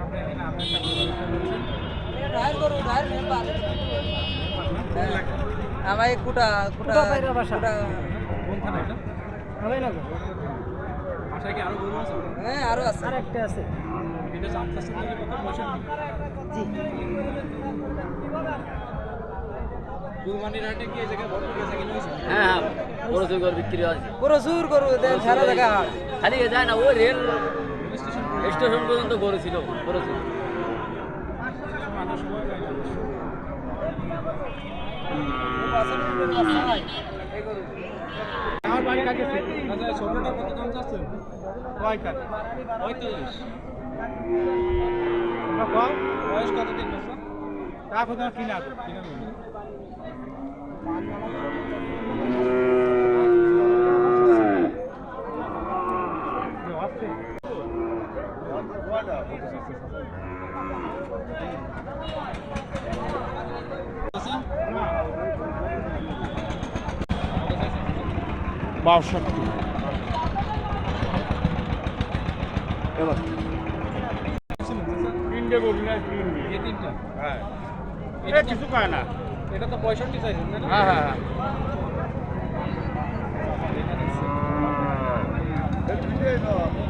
আমরা গরু গরু কুটা কুটা। কি আরও গরু আছে? হ্যাঁ আরও আছে। এটা জানতেছেন? জি? হ্যাঁ হ্যাঁ। বড় তুই করে বিক্রি আছে প্রচুর গরু দেন সারা জায়গা খালি এ যায় না ওই রেল রেল স্টেশন পর্যন্ত স্টেশন পর্যন্ত গরু ছিল বড় ছিল? আসার সময় পাই না। এই গরু আমার বাড়ি আচ্ছা ছোটটা কত দাম চাচ্ছেন? কয় কাঠ বয়স কত দিন কিনা কিনা নেই বাষট্টি তিনটে গরু না তিনটে এই তিনটা হ্যাঁ এটা এটা কিছু পায় না এটা তো পঁয়ষট্টি চাইছেন তাই না হ্যাঁ হ্যাঁ হ্যাঁ এ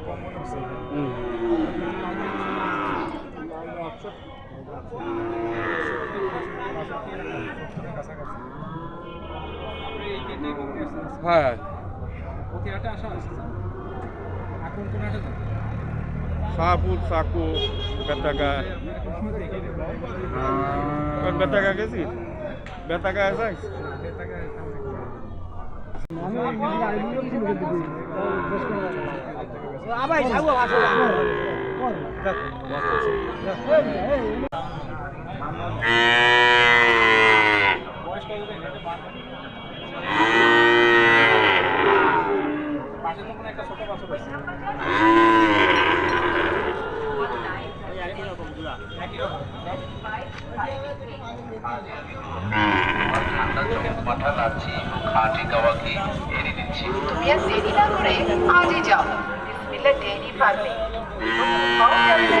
কম মনে হচ্ছে হ্যাঁ শাহপুর সাকু বেতাগা বেতাগা গেছি বেতাগা আছে আবাই বাছর আছে খাঁটি গাওয়া ঘি দিচ্ছি তুমি আর দেরি না করে আজই যাও detenir Parvem. Volte a